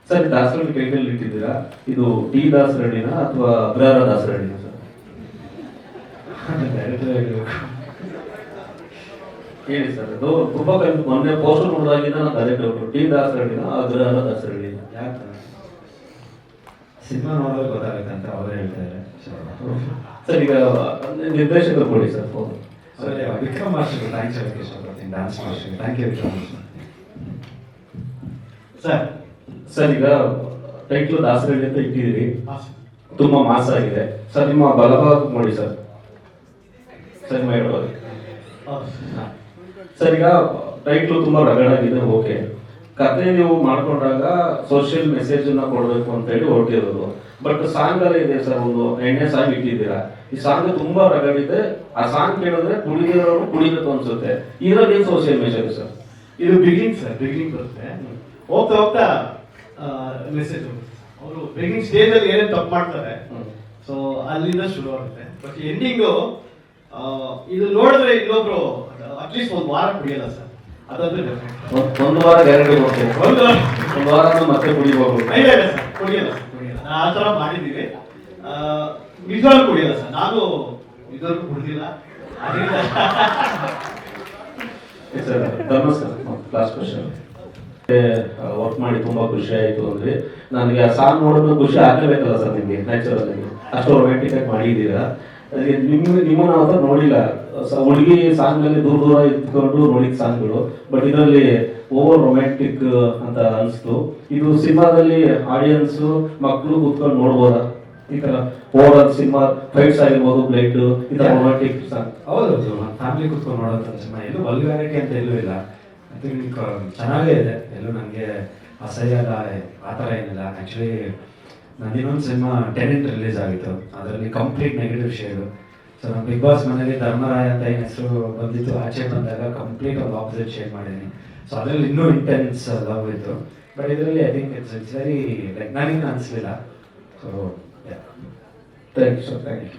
sir Dasarahalli ಕೈಯಲ್ಲಿ ಇಟ್ಟಿದ್ದೀರಾ? ಇದು ಟಿ ದಾಸರಳ್ಳಿನ ಅಥವಾ ಅಗ್ರಹಾರ ದಾಸರಳ್ಳಿನ ಸರ್? ಹೇಳಿ ಸರ್ ಅದು ತುಂಬಾ ಕೈ ಮೊನ್ನೆ ಪೋಸ್ಟರ್ ನೋಡಿದಾಗಿನ ನಾನು ಅದೇ ಡೌಟ್ ಟಿ ದಾಸರಳ್ಳಿನ ಅಗ್ರಹಾರ ದಾಸರಳ್ಳಿನ? ಯಾಕೆ ಸಿನಿಮಾ ನೋಡೋದು ಗೊತ್ತಾಗುತ್ತೆ ಅಂತ ಅವರೇ ಹೇಳ್ತಾರೆ ಸರ್ ಈಗ ನಿರ್ದೇಶಕರು ಕೊಡಿ sir phone sir Vikram master thanks ಹೇಳಕ್ಕೆ ಇಷ್ಟಪಡ್ತೀನಿ. Dance master thank you Vikram master. Sir sir, ಈಗ ಟೈಟ್ಲು ದಾಸರಳ್ಳಿ ಅಂತ ಇಟ್ಟಿದ್ದೀರಿ. ತುಂಬಾ ಮಾಸ ಆಗಿದೆ ಸರ್, ನಿಮ್ಮ ಬಲಭಾಗ ನೋಡಿ ಸರ್. ಸರ್ ನಿಮ್ಮ ಎಡಭಾಗ. ಸರ್, ಈಗ ಟೈಟ್ಲು ತುಂಬಾ ರಗಡಾಗಿದೆ, ಓಕೆ. ಕತೆ ನೀವು ಮಾಡ್ಕೊಂಡಾಗ ಸೋಷಿಯಲ್ ಮೆಸೇಜ್ ಅನ್ನ ಕೊಡಬೇಕು ಅಂತ ಹೇಳಿ ಹೊರಟಿರೋದು. ಬಟ್ ಸಾಂಗ್ ಅಲ್ಲಿ ಇದೆ ಸರ್, ಒಂದು ಎಣ್ಣೆ ಸಾಂಗ್ ಇಟ್ಟಿದ್ದೀರಾ. ಈ ಸಾಂಗ್ ತುಂಬಾ ರಗಡಿದೆ. ಆ ಸಾಂಗ್ ಕೇಳಿದ್ರೆ ಕುಡಿದಿರೋರು ಕುಡಿಬೇಕು ಅನ್ಸುತ್ತೆ. ಇದರಲ್ಲಿ ಸೋಷಿಯಲ್ ಮೆಸೇಜ್ ಸರ್? ಇದು ಬಿಗಿನಿಂಗ್ ಸರ್ ಬಿಗಿನಿಂಗ್ ಬರುತ್ತೆ. ಹೋಗ್ತಾ ಹೋಗ್ತಾ. ಮೆಸೇಜ್ ಅವರು ಬಿಗಿನಿಂಗ್ ಸ್ಟೇಜ್ ಅಲ್ಲಿ ಏನೇನು ತಪ್ಪು ಮಾಡ್ತಾರೆ ಸೊ ಅಲ್ಲಿಂದ ಶುರು ಆಗುತ್ತೆ. ಬಟ್ ಎಂಡಿಂಗು ಇದು ನೋಡಿದ್ರೆ ಇನ್ನೊಬ್ರು ಅಟ್ಲೀಸ್ಟ್ ಒಂದು ವಾರ ಕುಡಿಯಲ್ಲ ಸರ್ ಅದಂದ್ರೆ ಒಂದ್- ವಾರ ಗ್ಯಾರಂಟಿ ಒಂದು ವಾರ. ಒಂದು ವಾರ ಮತ್ತೆ ಕುಡಿಬಹುದು ಇಲ್ಲ ಇಲ್ಲ ಸರ್ ಕುಡಿಯಲ್ಲ ಕುಡಿಯಲ್ಲ. ಆ ಥರ ಮಾಡಿದ್ದೀವಿ ನಿಜವಾಗ್ಲೂ ಕುಡಿಯಲ್ಲ ಸರ್ ನಾನು ಇದುವರೆಗೂ ಕುಡಿದಿಲ್ಲ. ಅದರಿಂದ ಸರ್ ಲಾಸ್ಟ್ ಕ್ವಶನ್ ವರ್ಕ್ ಮಾಡಿ ತುಂಬಾ ಖುಷಿ ಆಯ್ತು ಅಂದ್ರೆ, ನನಗೆ ಆ ಸಾಂಗ್ ನೋಡೋದು ಖುಷಿ ಆಗಲೇಬೇಕಲ್ಲ ಸರ್ ನಿಮಗೆ ನ್ಯಾಚುರಲ್ ಅಷ್ಟು ರೊಮ್ಯಾಂಟಿಕ್ ಆಗಿ ಮಾಡಿದ್ದೀರಾ. ನಿಮ್ಮ, ನಿಮ್ಮನ್ನ ಅವತ್ತು ನೋಡಿಲ್ಲ. ಹುಡುಗಿ ಸಾಂಗ್ ಅಲ್ಲಿ ದೂರ ದೂರ ಇದ್ಕೊಂಡು ನೋಡಿದ ಸಾಂಗ್ಗಳು ಬಟ್ ಇದರಲ್ಲಿ ಓವರ್ ರೊಮ್ಯಾಂಟಿಕ್ ಅಂತ ಅನಿಸ್ತು. ಇದು ಸಿನಿಮಾದಲ್ಲಿ ಆಡಿಯನ್ಸ್ ಮಕ್ಕಳು ಕೂತ್ಕೊಂಡು ನೋಡ್ಬೋದಾ? ಈ ತರ ಓವರ್ ಸಿನಿಮಾ ಫೈಟ್ಸ್ ಆಗಿರ್ಬೋದು ಬ್ಲೈಟ್ ಈ ತರ ರೊಮ್ಯಾಂಟಿಕ್ ಸಾಂಗ್. ಹೌದು ಫ್ಯಾಮಿಲಿ ಕೂತ್ಕೊಂಡು ನೋಡೋಂಥ ಸಿನಿಮಾ. ಎಲ್ಲೂ ವಲ್ಗಾರಿಟಿ ಅಂತ ಎಲ್ಲೂ ಇಲ್ಲ. ಐ ಥಿಂಕ್ ಚೆನ್ನಾಗೇ ಇದೆ. ಎಲ್ಲೂ ನನಗೆ ಅಸಹ್ಯ ಅಲ್ಲ ಆ ಥರ ಏನಿಲ್ಲ. ಆ್ಯಕ್ಚುಲಿ ನಾನು ಇನ್ನೊಂದು ಸಿನಿಮಾ ಟೆನೆಂಟ್ ರಿಲೀಸ್ ಆಗಿತ್ತು. ಅದರಲ್ಲಿ ಕಂಪ್ಲೀಟ್ ನೆಗೆಟಿವ್ ಶೇಡು ಸೊ ನಾನು ಬಿಗ್ ಬಾಸ್ ಮನೇಲಿ ಧರ್ಮರಾಯ ಅಂತ ಏನು ಹೆಸರು ಬಂದಿತ್ತು, ಆಚೆ ಬಂದಾಗ ಕಂಪ್ಲೀಟ್ ಒಂದು ಆಪೋಸಿಟ್ ಶೇಡ್ ಮಾಡಿದ್ದೀನಿ. ಸೊ ಅದರಲ್ಲಿ ಇನ್ನೂ ಇಂಟೆನ್ಸ್ ಲವ್ ಇತ್ತು. ಬಟ್ ಇದರಲ್ಲಿ I think it's it's very like ನನಗೆ ಅನಿಸ್ಲಿಲ್ಲ. So thank you so thank you